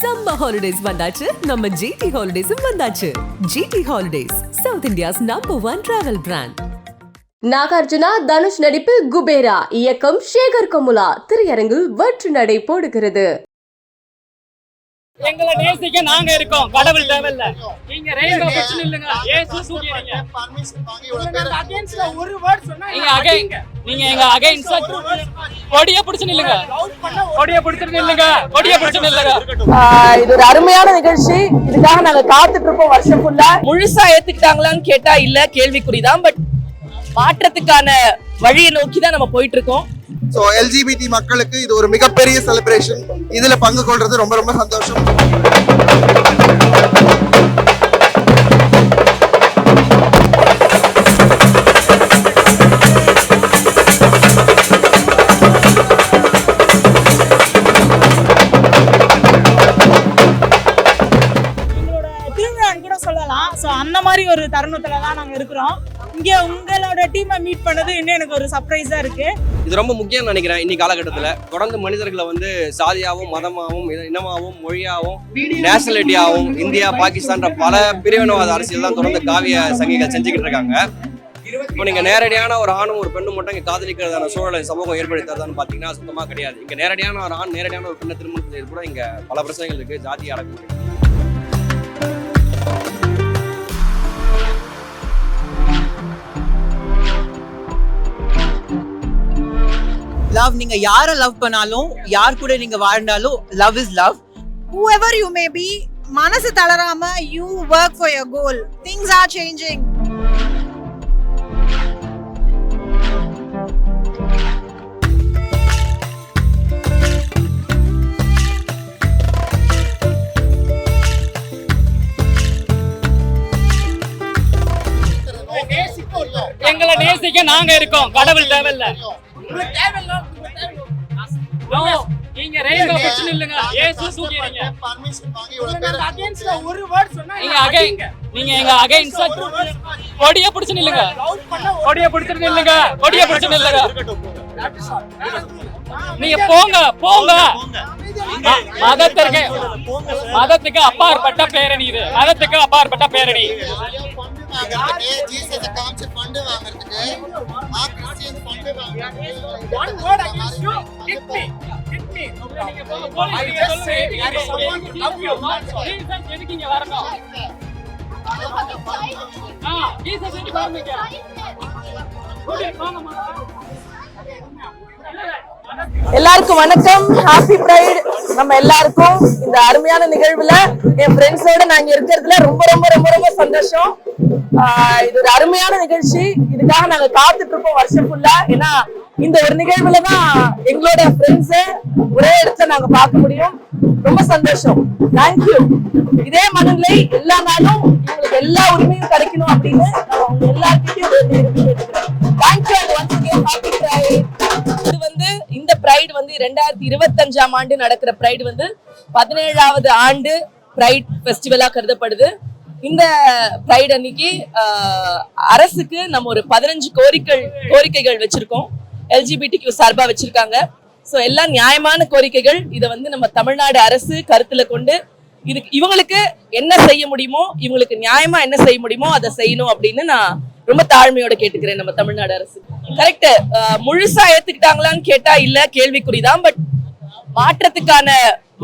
Summer holidays வந்தாச்சு. நம்ம GT ஹாலிடேஸும் வந்தாச்சு. GT holidays south India's number one travel brand Nagarjuna Dhanush நடிப்பு குபேரா இயக்கம் சேகர் கமுலா திரையரங்கில் வற்று நடை போடுகிறது. எங்களை நேசிக்க நாங்க இருக்கோம். கடவுள் தேவையில்ல. நீங்க ரெயின்போ பிடிச்சு நில்லுங்க. ஏசு சூரியறீங்க ஒரு வேர்ட் சொன்னா நீங்க அகைன் நீங்க எங்க அகைன் கொடிய பிடிச்சு நில்லுங்க. கொடிய பிடிச்சு நில்லுங்க. கொடிய பிடிச்சு நில்லுங்க. இது ஒரு அருமையான நிகழ்ச்சி. இதுக்காக நாங்க காத்துட்டு இருப்போம் வருஷம் ஃபுல்லா முழுசா ஏத்துக்கிட்டாங்களான்னு கேட்டா இல்ல கேள்விக்குறிதான் பட் மாற்றத்துக்கான வழியை நோக்கி தான் நம்ம போயிட்டு இருக்கோம். ஸோ எல்ஜிபிடி மக்களுக்கு இது ஒரு மிகப்பெரிய செலிப்ரேஷன் இதில் பங்கு கொள்றது ரொம்ப ரொம்ப சந்தோஷம். சொல்லலாம். ஸோ அந்த மாதிரி ஒரு தருணத்துல தான் நாங்க இருக்கிறோம். இங்க உங்களோட டீமை மீட் பண்ணது இன்னும் எனக்கு ஒரு சர்ப்ரைஸா இருக்கு. இது ரொம்ப முக்கியம்னு நினைக்கிறேன் இன்னைக்கு காலகட்டத்தில். தொடர்ந்து மனிதர்களை வந்து சாதியாகவும் மதமாகவும் இன- இனமாகவும் மொழியாகவும் நேஷனாலிட்டியாகவும் இந்தியா பாகிஸ்தான்ற பல பிரிவினவாத அரசியல் தான் தொடர்ந்து காவிய சங்கிகள் செஞ்சுக்கிட்டு இருக்காங்க. இப்போ நீங்க நேரடியான ஒரு ஆணும் ஒரு பெண்ணும் மட்டும் இங்க காதலிக்கிறதான சூழலை சமூகம் ஏற்படுத்தி தருதான்னு பாத்தீங்கன்னா சுத்தமா கிடையாது. இங்க நேரடியான ஒரு ஆண் நேரடியான ஒரு பெண்ணை திருமணம் செய்யறது கூட இங்க பல பிரச்சனைகள் இருக்கு. ஜாதி அடக்கு லவ் நீங்க யார லவ் பண்ணாலும் யார் கூட நீங்க வாழ்ந்தாலும் love is love whoever you may be மனசு தளராம you work for your goal. Things are changing. எங்களை நேசிக்க நாங்க இருக்கோம். கடவுள் தேவையில்ல. No, நீங்க ரெயின்போ பிடிச்சு நில்லுங்க ஏசு சூரியறீங்க அகைன்ஸ்ட்ல ஒரு வேர்ட் சொன்னா நீங்க அகைன் நீங்க எங்க அகைன் கொடிய பிடிச்சு நில்லுங்க கொடிய பிடிச்சு நில்லுங்க கொடிய பிடிச்சு நில்லுங்க நீங்க போங்க போங்க. மதத்திற்கு மதத்துக்கு அப்பாற்பட்ட பேரணி இது. மதத்துக்கு அப்பாற்பட்ட பேரணி. One word against you hit me hit me I just say I support love you எதுக்கு இங்க வரணும் ஆ, Jesus எதுக்கு வரணுங்க? கூட்டிட்டு போங்கம்மா. எல்லாருக்கும் வணக்கம். ஹாப்பி பிரைட் நம்ம எல்லாருக்கும் இந்த அருமையான நிகழ்வுல என் ஃப்ரெண்ட்ஸோட நாங்க இருக்கிறதுல ரொம்ப ரொம்ப ரொம்ப ரொம்ப சந்தோஷம். ஆஹ் இது ஒரு அருமையான நிகழ்ச்சி. இதுக்காக நாங்க காத்துட்டு இருப்போம் வருஷம் ஃபுல்லா ஏன்னா இந்த ஒரு நிகழ்வுல தான் எங்களோட ஃப்ரெண்ட்ஸ் ஒரே இடத்துல நாங்க பார்க்க முடியும். ரொம்ப சந்தோஷம். தேங்க்யூ இதே மனநிலை எல்லா நாளும் எங்களுக்கு எல்லா உரிமையும் கிடைக்கணும் அப்படின்னு அவங்க உங்க thank you and once again happy pride இது வந்து இந்த பிரைட் வந்து ரெண்டாயிரத்தி இருபத்தஞ்சாம் ஆண்டு நடக்கிற பிரைட் வந்து பதினேழாவது ஆண்டு பிரைட் ஃபெஸ்டிவலா கருதப்படுது. இந்த பிரைட் அன்னைக்கு அரசுக்கு நம்ம ஒரு பதினஞ்சு கோரிக்கை கோரிக்கைகள் வச்சிருக்கோம். எல்ஜிபிடிக்கு சார்பாக வச்சிருக்காங்க. ஸோ எல்லாம் நியாயமான கோரிக்கைகள். இதை வந்து நம்ம தமிழ்நாடு அரசு கருத்துல கொண்டு இதுக்கு இவங்களுக்கு என்ன செய்ய முடியுமோ இவங்களுக்கு நியாயமா என்ன செய்ய முடியுமோ அதை செய்யணும் அப்படின்னு நான் ரொம்ப தாழ்மையோட கேட்டுக்கிறேன் நம்ம தமிழ்நாடு அரசு. கரெக்ட் முழுசா ஏத்துக்கிட்டாங்களான்னு கேட்டா இல்ல கேள்விக்குறிதான் பட் மாற்றத்துக்கான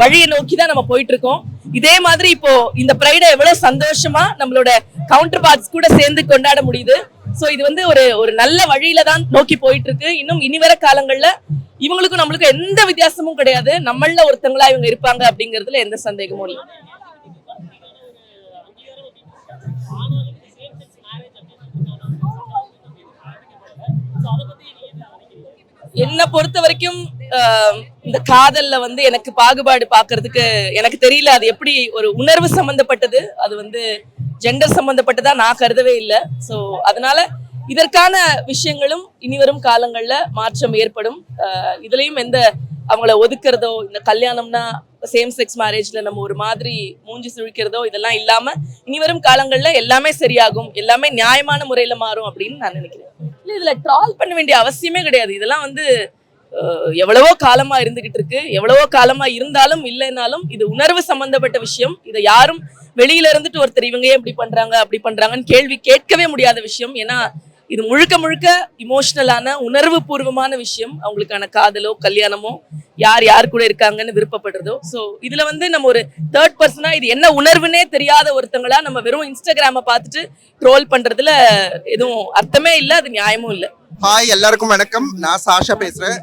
வழியை நோக்கி தான் நம்ம போயிட்டு இருக்கோம் இதே மாதிரி இப்போ இந்த பிரைடை எவ்வளவு சந்தோஷமா நம்மளோட கவுண்டர் பார்ட்ஸ் கூட சேர்ந்து கொண்டாட முடியுது. சோ இது வந்து ஒரு ஒரு நல்ல வழியில தான் நோக்கி போயிட்டு இருக்கு இன்னும் இனிவர காலங்கள்ல இவங்களுக்கும் நம்மளுக்கும் எந்த வித்தியாசமும் கிடையாது. நம்மள ஒருத்தங்களா இவங்க இருப்பாங்க அப்படிங்கறதுல எந்த சந்தேகமும் இல்லை. என்னை பொறுத்த வரைக்கும் ஆஹ், இந்த காதல்ல வந்து எனக்கு பாகுபாடு பாக்குறதுக்கு எனக்கு தெரியல. அது எப்படி ஒரு உணர்வு சம்பந்தப்பட்டது. அது வந்து ஜெண்டர் சம்பந்தப்பட்டதா நான் கருதவே இல்லை. ஸோ அதனால இதற்கான விஷயங்களும் இனிவரும் காலங்களில் மாற்றம் ஏற்படும். இதுலயும் எந்த அவங்கள ஒதுக்குறதோ இந்த கல்யாணம்னா சேம் செக்ஸ் மேரேஜ்ல நம்ம ஒரு மாதிரி மூஞ்சி சுழிக்கிறதோ இதெல்லாம் இல்லாம இனிவரும் காலங்கள்ல எல்லாமே சரியாகும் எல்லாமே நியாயமான முறையில மாறும் அப்படின்னு நான் நினைக்கிறேன். இல்ல இதுல ட்ரால் பண்ண வேண்டிய அவசியமே கிடையாது. இதெல்லாம் வந்து எவ்வளவோ காலமா இருந்துகிட்டு இருக்கு. எவ்வளவோ காலமா இருந்தாலும் இல்லைனாலும் இது உணர்வு சம்பந்தப்பட்ட விஷயம். இதை யாரும் வெளியில இருந்துட்டு ஒருத்தர் இவங்க ஏன் இப்படி பண்றாங்க அப்படி பண்றாங்கன்னு கேள்வி கேட்கவே முடியாத விஷயம். ஏன்னா இது முழுக்க முழுக்க இமோஷனலான உணர்வு பூர்வமான விஷயம். அவங்களுக்கான காதலோ கல்யாணமோ யார் யார் கூட இருக்காங்கன்னு விருப்பப்படுறதோ. ஸோ இதுல வந்து நம்ம ஒரு தேர்ட் பர்சனா இது என்ன உணர்வுனே தெரியாத ஒருத்தங்களா நம்ம வெறும் இன்ஸ்டாகிராமை பார்த்துட்டு ட்ரோல் பண்றதுல எதுவும் அர்த்தமே இல்லை அது நியாயமும் இல்லை. ஹாய் எல்லாருக்கும் வணக்கம். நான் சாஷா பேசுறேன்.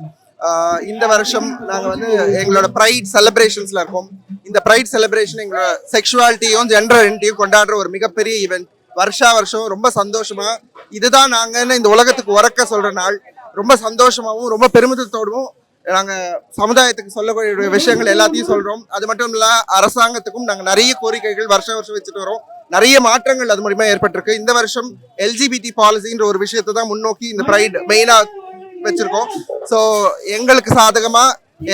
இந்த வருஷம் நாங்க வந்து எங்களோட ப்ரைட் செலிப்ரேஷன்ஸ்ல இருக்கோம். இந்த ப்ரைட் செலிப்ரேஷன் எங்களோட செக்ஷுவாலிட்டியும் ஜெண்டர் ஐடென்டியும் கொண்டாடுற ஒரு மிகப்பெரிய ஈவெண்ட் வருஷா வருஷம் ரொம்ப சந்தோஷமா இதுதான் நாங்கன்னு இந்த உலகத்துக்கு உறக்க சொல்ற நாள். ரொம்ப சந்தோஷமாகவும் ரொம்ப பெருமிதத்தோடவும் நாங்க சமுதாயத்துக்கு சொல்லக்கூடிய விஷயங்கள் எல்லாத்தையும் சொல்றோம். அது மட்டும் இல்ல அரசாங்கத்துக்கும் நாங்க நிறைய கோரிக்கைகள் வருஷம் வருஷம் வச்சுட்டு வரோம். நிறைய மாற்றங்கள் அது மூலியமா ஏற்பட்டிருக்கு. இந்த வருஷம் எல்ஜிபிடி பாலிசின்ற ஒரு விஷயத்தை தான் முன்னோக்கி இந்த ப்ரைட் மெயினா வச்சிருக்கோம். ஸோ எங்களுக்கு சாதகமா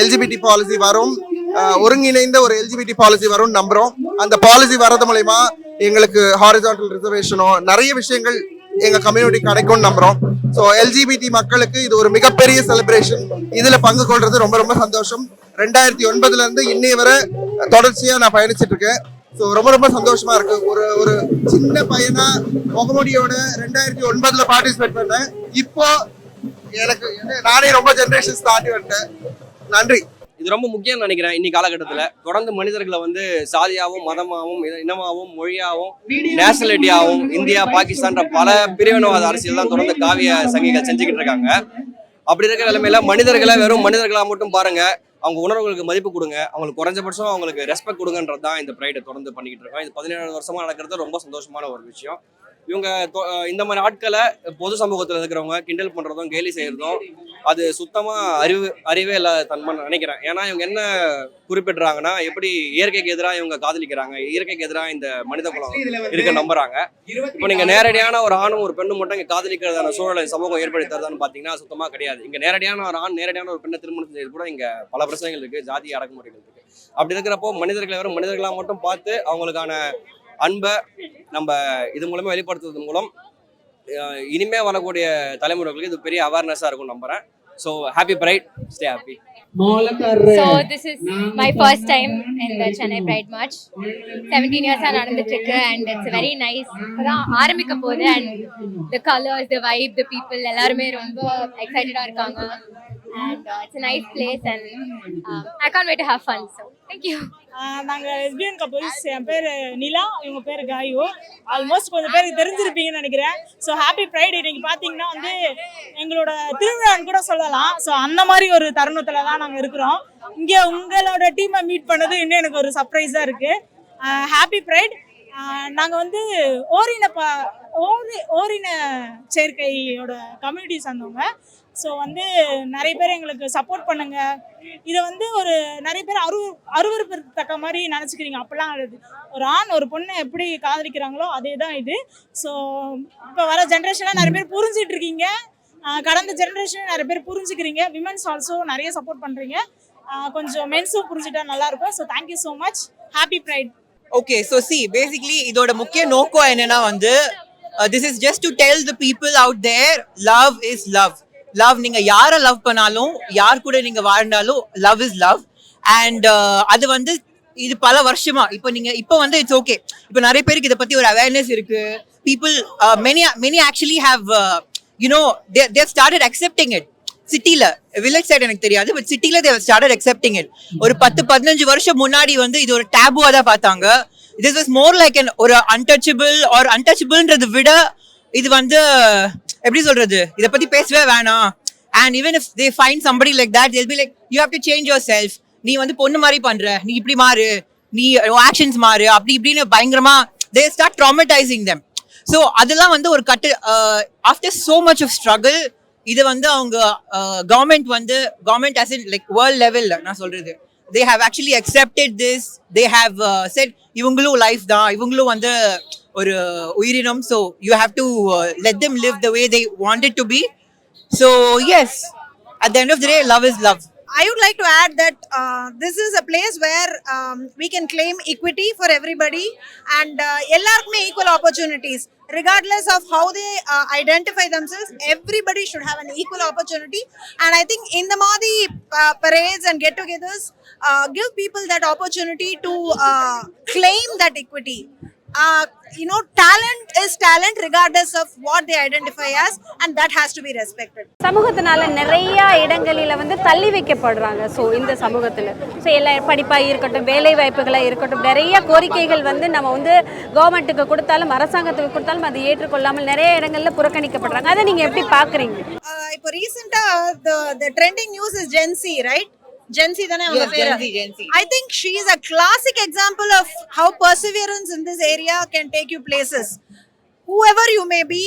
எல்ஜிபிடி பாலிசி வரும். ஒருங்கிணைந்த ஒரு எல்ஜிபிடி பாலிசி வரும்னு நம்புறோம். அந்த பாலிசி வர்றது மூலயமா எங்களுக்கு ஹாரிசான்டல் ரிசர்வேஷனோ நிறைய விஷயங்கள் எங்க கம்யூனிட்டி கிடைக்கும்னு நம்புறோம். ஸோ எல்ஜிபிடி மக்களுக்கு இது ஒரு மிகப்பெரிய செலிப்ரேஷன் இதுல பங்கு கொள்றது ரொம்ப ரொம்ப சந்தோஷம். ரெண்டாயிரத்தி ஒன்பதுல இருந்து இன்னைய வரை தொடர்ச்சியா நான் பயணிச்சிட்டு இருக்கேன். ஸோ ரொம்ப ரொம்ப சந்தோஷமா இருக்கு. ஒரு ஒரு சின்ன பையனா முகமுடியோட ரெண்டாயிரத்தி ஒன்பதுல பார்ட்டிசிபேட் பண்ணேன். இப்போ எனக்கு என்ன- நானே ரொம்ப ஜென்ரேஷன்ஸ் தாண்டி வந்துட்டேன். நன்றி. இது ரொம்ப முக்கியம்னு நினைக்கிறேன் இன்னி காலகட்டத்துல. தொடர்ந்து மனிதர்களை வந்து சாதியாவும் மதமாவும் இனமாகவும் இனமாவும் மொழியாவும் இந்தியா பாகிஸ்தான்ற பல பிரிவினவாத அரசியல் தான் தொடர்ந்து காவிய சங்கிகள் செஞ்சுக்கிட்டு இருக்காங்க. அப்படி இருக்கிற நிலைமையில மனிதர்களை வெறும் மனிதர்களா மட்டும் பாருங்க. அவங்க உணர்வுகளுக்கு மதிப்பு கொடுங்க. அவங்களுக்கு குறைஞ்சபட்சம் அவங்களுக்கு ரெஸ்பெக்ட் கொடுங்கன்றது தான் இந்த ப்ரைடை தொடர்ந்து பண்ணிக்கிட்டு இருக்கோம். இது பதினேழு வருஷமா நடக்கிறது. ரொம்ப சந்தோஷமான ஒரு விஷயம். இவங்க இந்த மாதிரி ஆட்களை பொது சமூகத்தில் இருக்கிறவங்க கிண்டல் பண்றதும் கேலி செய்யறதும் அது சுத்தமா அறிவு அறிவே இல்லாத தன்மை நினைக்கிறேன். ஏன்னா இவங்க என்ன குறிப்பிடுறாங்கன்னா எப்படி இயற்கைக்கு எதிராக இவங்க காதலிக்கிறாங்க இயற்கைக்கு எதிராக இந்த மனித குலம் இருக்க நம்புறாங்க. இப்போ நீங்க நேரடியான ஒரு ஆணும் ஒரு பெண்ணும் மட்டும் இங்க காதலிக்கிறதான சூழலை சமூகம் ஏற்படுத்துறதான்னு பாத்தீங்கன்னா சுத்தமா கிடையாது. இங்க நேரடியான ஒரு ஆண் நேரடியான ஒரு பெண்ணை திருமணம் செய்யறது கூட இங்க பல பிரச்சனைகள் இருக்கு ஜாதி அடக்குமுறைகள் இருக்கு. அப்படி இருக்கிறப்போ மனிதர்களை வெறும் மனிதர்களா மட்டும் பார்த்து அவங்களுக்கான அன்பை நம்ம இது மூலமா வெளிப்படுத்துறது மூலம் இனிமே வரக்கூடிய தலைமுறைகளுக்கு இது பெரிய அவேர்னஸா இருக்கும் நம்புறேன் so happy pride stay happy So this is my first time in the Chennai Pride March. 17 years ஆ நடந்துட்டு இருக்கு and it's very nice. இப்பதான் ஆரம்பிக்க போகுது and the colors, the vibe, the people எல்லாருமே ரொம்ப excited ஆ இருக்காங்க. And uh, it's a nice place and um, I can't wait to have fun. So thank you. ஆஹ் நாங்க லெஸ்பியன் கப்புள்ஸ் என் பேர் நிலா இவங்க பேர் காயு. ஆல்மோஸ்ட் கொஞ்சம் பேருக்கு தெரிஞ்சிருப்பீங்கன்னு நினைக்கிறேன். ஸோ ஹாப்பி ஃப்ரைடே இன்னைக்கு பார்த்தீங்கன்னா வந்து எங்களோட திருவிழான்னு கூட சொல்லலாம். ஸோ அந்த மாதிரி ஒரு தருணத்துல தான் நாங்கள் இருக்கிறோம். இங்கே உங்களோட டீமை மீட் பண்ணது இன்னும் எனக்கு ஒரு சர்ப்ரைஸாக இருக்கு. ஹாப்பி ஃப்ரைட் நாங்கள் வந்து ஓரின ப ஓரி ஓரின சேர்க்கையோட கம்யூனிட்டி சார்ந்தவங்க. ஸோ வந்து நிறைய பேர் எங்களுக்கு சப்போர்ட் பண்ணுங்க. இதை வந்து ஒரு நிறைய பேர் அரு தக்க மாதிரி நினச்சிக்கிறீங்க. அப்போல்லாம் கிடையாது ஒரு ஆண் ஒரு பொண்ணை எப்படி காதலிக்கிறாங்களோ அதே தான் இது. ஸோ இப்போ வர ஜென்ரேஷனாக நிறைய பேர் புரிஞ்சிட்டு இருக்கீங்க. கடந்த ஜென்ரேஷன் நிறைய பேர் புரிஞ்சுக்கிறீங்க. விமன்ஸ் ஆல்சோ நிறைய சப்போர்ட் பண்ணுறீங்க கொஞ்சம் மென்ஸும் புரிஞ்சுட்டா நல்லா இருக்கும். So thank you so much happy pride okay so see basically இதோட முக்கிய நோக்கம் என்னன்னா வந்து this is just to tell the people out there love is love love நீங்க யாரை லவ் பண்ணாலும் யார் கூட நீங்க வாழ்ந்தாலும் லவ் இஸ் லவ் அண்ட் அது வந்து இது பல வருஷமா. இப்போ நீங்க இப்போ வந்து இட்ஸ் ஓகே இப்போ நிறைய பேருக்கு இதை பத்தி ஒரு அவேர்னஸ் இருக்கு. People many many actually have you know they've started accepting it சிட்டில வில்லேஜ் சைடு எனக்கு தெரியாது பட் சிட்டில தேவ் ஸ்டார்டட் அக்செப்டிங் இட் ஒரு பத்து பதினஞ்சு வருஷம் முன்னாடி வந்து இது ஒரு டேபுவா தான் பார்த்தாங்க. This was more like an ஒரு அன்டச்சபிள் ஆர் அன்டச்சபிள்ன்றதை விட இது வந்து எப்படி சொல்றது? இதை பத்தி பேசவே வேணாம். And even if they find somebody like that they'll be like you have to change yourself நீ வந்து பொண்ணு மாதிரி பண்ற. நீ இப்படி மாறு. நீ ஆக்ஷன்ஸ் மாறு. அப்படி இப்படின்னு பயங்கரமா they start dramatising them so அதெல்லாம் வந்து ஒரு கட்டு after so much of struggle இது வந்து அவங்க uh, கவர்மெண்ட் வந்து government as in like world லெவலில் நான் சொல்றது. They have actually accepted this they have set இவங்களும் லைஃப் தான். இவங்களும் வந்து ஒரு உயிரினம். So you have to let them live the way they wanted to be so yes at the end of the day love is love I would like to add that uh, this is a place where um, we can claim equity for everybody and uh, எல்லாருக்குமே equal opportunities. Regardless of how they uh, identify themselves, everybody should have an equal opportunity. And I think in the Madi uh, parades and get togethers, uh, give people that opportunity to uh, claim that equity. Uh, you know, talent is talent regardless of what they identify as, and that has to be respected. சமூகத்தினால நிறைய இடங்களில் வந்து தள்ளி வைக்கப்படுறாங்க. So இந்த சமூகத்தில். So எல்லா படிப்பாக இருக்கட்டும் வேலை வாய்ப்புகளாக இருக்கட்டும் நிறைய கோரிக்கைகள் வந்து நம்ம வந்து கவர்மெண்ட்டுக்கு கொடுத்தாலும் அரசாங்கத்துக்கு கொடுத்தாலும் அது ஏற்றுக்கொள்ளாமல் நிறைய இடங்களில் புறக்கணிக்கப்படுறாங்க. அதை நீங்கள் எப்படி பார்க்குறீங்க Uh, இப்போ ரீசெண்டா the the trending news is Gen Z, right? Gen Z தானே அவங்க Yes, பேரு. Gen Z, Gen Z. I think she is a classic example of how perseverance in this area can take you places. Whoever you may be,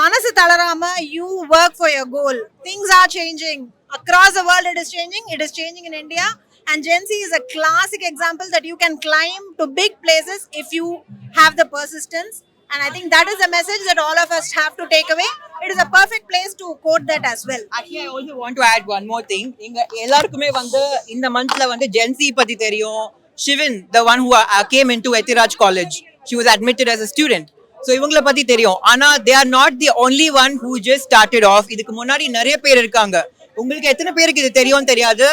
மனசு தளராம you work for your goal. Things are changing. Across the world it is changing. It is changing in India. And Gen Z is a classic example that you can climb to big places if you have the persistence. And I think that is a message that all of us have to take away. It is a perfect place to quote that as well. Actually, I also want to add one more thing. இங்க எல்லாருக்குமே வந்து இந்த மந்த்ல வந்து ஜென்சி பத்தி தெரியும். Shivin the one who came into Ethiraj college she was admitted as a student. So இவங்கள பத்தி தெரியும். ஆனா they are not the only one who just started off இதுக்கு முன்னாடி நிறைய பேர் இருக்காங்க. உங்களுக்கு எத்தனை பேருக்கு இது தெரியும் தெரியாது?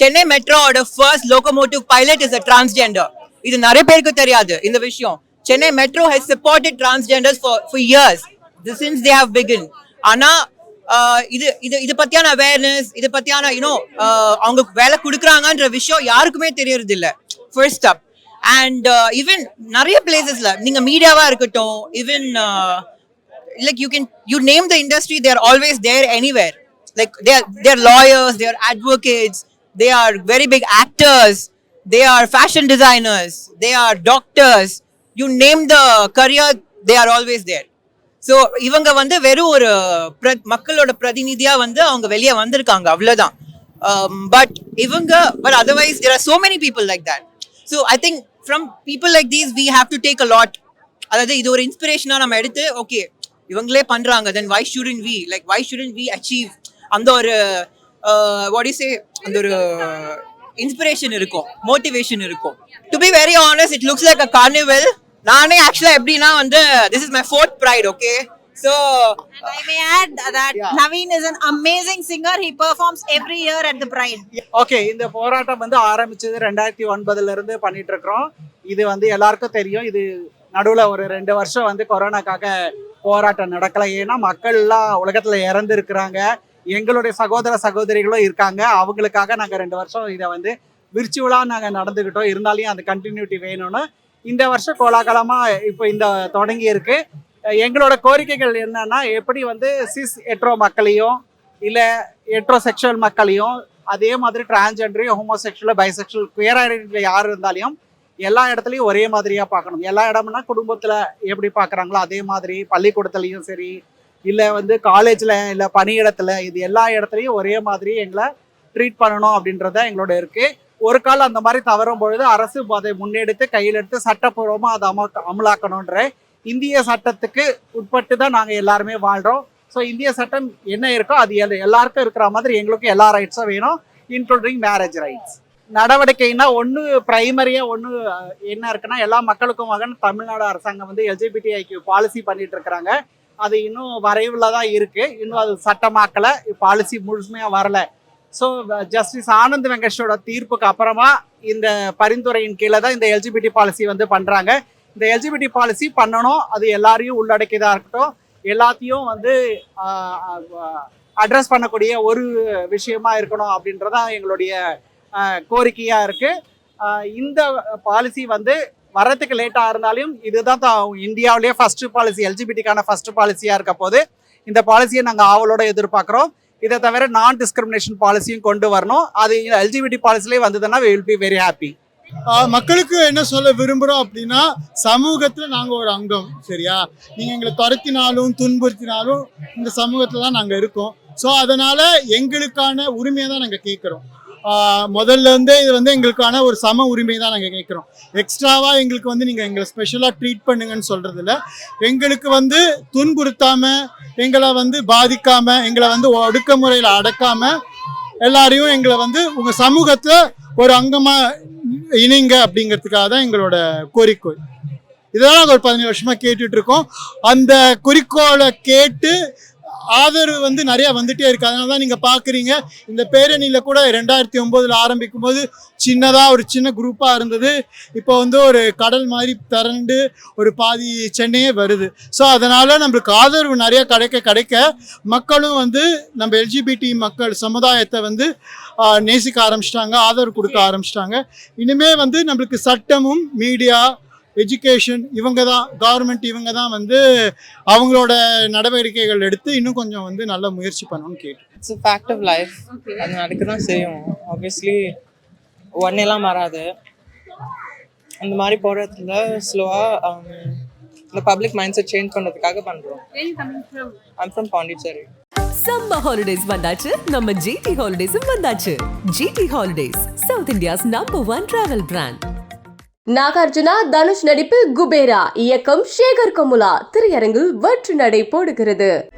Chennai மெட்ரோட first locomotive pilot is a transgender இது நிறைய பேருக்கு தெரியாது இந்த விஷயம். Chennai metro has supported transgenders for four years since they have begin ஆனால் இது இது இது பத்தியான அவேர்னஸ் இது பத்தியான யூனோ அவங்க வேலை கொடுக்குறாங்கன்ற விஷயம் யாருக்குமே தெரியறது இல்லை ஃபர்ஸ்ட் அப் அண்ட் ஈவன் நிறைய பிளேசஸ்ல நீங்க மீடியாவா இருக்கட்டும் even like you can you name the industry there always there anywhere like there there lawyers there advocates they are very big actors they are fashion designers they are doctors you name the career they are always there so இவங்க வந்து வெறும் ஒரு பிர- மக்களோட பிரதிநிதியா வந்து அவங்க வெளியே வந்திருக்காங்க அவ்வளவுதான். Um, பட் இவங்க but otherwise there are so many people like that so I think from people like these we have to take a lot அதாவது இது ஒரு இன்ஸ்பிரேஷனா நம்ம எடுத்து ஓகே இவங்களே பண்றாங்க then why shouldn't we like why shouldn't we achieve அந்த ஒரு uh, வாட் சே அந்த ஒரு இன்ஸ்பிரேஷன் இருக்கும் மோட்டிவேஷன் இருக்கும். To be very honest it looks like a carnival நானே ஆக்சுவலா எப்படின்னா வந்து this is my fourth pride okay so And I may add that Naveen is an amazing singer. He performs every year at the Pride. Okay இந்த போராட்டம் வந்து ஆரம்பிச்சது ரெண்டாயிரத்தி ஒன்பதுல இருந்து பண்ணிட்டு இருக்கிறோம் இது வந்து எல்லாருக்கும் தெரியும். இது நடுவுல ஒரு ரெண்டு வருஷம் வந்து கொரோனாக்காக போராட்டம் நடக்கல. ஏன்னா மக்கள்லாம் உலகத்துல இறந்து இருக்கிறாங்க எங்களுடைய சகோதர சகோதரிகளும் இருக்காங்க. அவங்களுக்காக நாங்க ரெண்டு வருஷம் இதை வந்து விர்ச்சுவலா நாங்க நடந்துகிட்டோம். இருந்தாலும் அந்த கண்டினியூட்டி வேணும்னு இந்த வருஷம் கோலாகலமாக இப்போ இந்த தொடங்கி இருக்கு. எங்களோட கோரிக்கைகள் என்னன்னா எப்படி வந்து சிஸ் எட்ரோ மக்களையும் இல்லை எட்ரோசெக்ஷுவல் மக்களையும் அதே மாதிரி டிரான்ஜெண்டரையும் ஹோமோசெக்சுவல் பைசெக்ஷுவல் குயர் ஐடென்டிட்டியில் யார் இருந்தாலையும் எல்லா இடத்துலையும் ஒரே மாதிரியாக பார்க்கணும். எல்லா இடம்னா குடும்பத்தில் எப்படி பார்க்குறாங்களோ அதே மாதிரி பள்ளிக்கூடத்துலையும் சரி இல்லை வந்து காலேஜில் இல்லை பணியிடத்தில் இது எல்லா இடத்துலையும் ஒரே மாதிரி எங்களை ட்ரீட் பண்ணணும் அப்படின்றத எங்களோட இருக்குது ஒரு கால் அந்த மாதிரி தவறும் பொழுது அரசு அதை முன்னெடுத்து கையில் எடுத்து சட்டப்பூர்வமாக அதை அம அமலாக்கணுன்ற இந்திய சட்டத்துக்கு உட்பட்டு தான் நாங்கள் எல்லாருமே வாழ்கிறோம் ஸோ இந்திய சட்டம் என்ன இருக்கோ அது எல்லா- எல்லாருக்கும் இருக்கிற மாதிரி எங்களுக்கும் எல்லா ரைட்ஸும் வேணும் இன்க்ளூடிங் மேரேஜ் ரைட்ஸ் நடவடிக்கைனா ஒன்று ப்ரைமரியாக ஒன்று என்ன இருக்குன்னா எல்லா மக்களுக்கும் மகன் தமிழ்நாடு அரசாங்கம் வந்து எல்ஜிபிடிஐக்கு பாலிசி பண்ணிட்டு இருக்கிறாங்க. அது இன்னும் வரைவில் தான் இருக்குது இன்னும் அது சட்டமாக்கலை. பாலிசி முழுமையாக வரலை. ஸோ ஜஸ்டிஸ் uh, ஆனந்த் வெங்கடேஷோட தீர்ப்புக்கு அப்புறமா இந்த பரிந்துரையின் கீழே தான் இந்த எல்ஜிபிடி பாலிசி வந்து பண்ணுறாங்க இந்த எல்ஜிபிடி பாலிசி பண்ணணும் அது எல்லாரையும் உள்ளடக்கியதாக இருக்கட்டும் எல்லாத்தையும் வந்து அட்ரஸ் பண்ணக்கூடிய ஒரு விஷயமா இருக்கணும் அப்படின்றதான் எங்களுடைய கோரிக்கையாக இருக்குது இந்த பாலிசி வந்து வரத்துக்கு லேட்டாக இருந்தாலும் இதுதான் தான் இந்தியாவிலேயே ஃபஸ்ட்டு பாலிசி எல்ஜிபிடிக்கான ஃபஸ்ட்டு பாலிசியாக இருக்க போது இந்த பாலிசியை நாங்கள் ஆவலோட எதிர்பார்க்குறோம். இதை தவிர நான் டிஸ்கிரிமினேஷன் பாலிசியும் கொண்டு வரணும். அது எல்ஜிபிடி பாலிசிலே வந்ததுன்னா வில் பி வெரி ஹாப்பி மக்களுக்கு என்ன சொல்ல விரும்புகிறோம் அப்படின்னா சமூகத்தில் நாங்கள் ஒரு அங்கம் சரியா? நீங்கள் எங்களை துரத்தினாலும் துன்புறுத்தினாலும் இந்த சமூகத்தில் தான் நாங்கள் இருக்கோம். ஸோ அதனால் எங்களுக்கான உரிமையை தான் நாங்கள் கேட்குறோம் முதல்ல இருந்தே இது வந்து எங்களுக்கான ஒரு சம உரிமை தான் நாங்கள் கேட்குறோம் எக்ஸ்ட்ராவாக எங்களுக்கு வந்து நீங்கள் எங்களை ஸ்பெஷலாக ட்ரீட் பண்ணுங்கன்னு சொல்கிறதில்ல எங்களுக்கு வந்து துன்புறுத்தாமல் எங்களை வந்து பாதிக்காமல் எங்களை வந்து ஒடுக்குமுறையில் அடக்காமல் எல்லாரையும் எங்களை வந்து உங்கள் சமூகத்தில் ஒரு அங்கமாக இணைங்க அப்படிங்கிறதுக்காக தான் எங்களோட கோரிக்கை. இதெல்லாம் நாங்கள் ஒரு பதினேழு வருஷமாக கேட்டுட்ருக்கோம் அந்த குறிக்கோளை கேட்டு ஆதரவு வந்து நிறைய வந்துட்டே இருக்கு. அதனால தான் நீங்க பாக்குறீங்க. இந்த பேரணியில கூட ரெண்டாயிரத்தி ஒன்பதுல ஆரம்பிக்கும் போது சின்னதா ஒரு சின்ன குரூப்பா இருந்தது. இப்போ வந்து ஒரு கடல் மாதிரி திரண்டு ஒரு பாதி சென்னையே வருது. ஸோ அதனால நம்மளுக்கு ஆதரவு நிறைய கிடைக்க கிடைக்க மக்களும் வந்து நம்ம எல்ஜிபிடி மக்கள் சமுதாயத்தை வந்து நேசிக்க ஆரம்பிச்சிட்டாங்க ஆதரவு கொடுக்க ஆரம்பிச்சிட்டாங்க. இனிமே வந்து நம்மளுக்கு சட்டமும் மீடியா எஜுகேஷன் இவங்க தான் கவர்மெண்ட் இவங்க தான் வந்து அவங்களோட நடவடிக்கைகள் எடுத்து இன்னும் கொஞ்சம் வந்து நல்ல முயற்சி பண்ணணும்னு கேட்டு இட்ஸ் ஃபேக்ட் ஆஃப் லைஃப் அது நடக்க தான் செய்யும். ஆப்வியஸ்லி உடனேலாம் வராது. அந்த மாதிரி போகிறதுல ஸ்லோவாக இந்த பப்ளிக் மைண்ட் செட் சேஞ்ச் பண்ணுறதுக்காக பண்ணுறோம் I'm from Pondicherry summer holidays வந்தாச்சு. நம்ம ஜிடி ஹாலிடேஸும் வந்தாச்சு. GT holidays south India's number one travel brand Nagarjuna Dhanush நடிப்பில் குபேரா. இயக்கம் சேகர் கமுலா. திரையரங்கில் வற்று நடை போடுகிறது.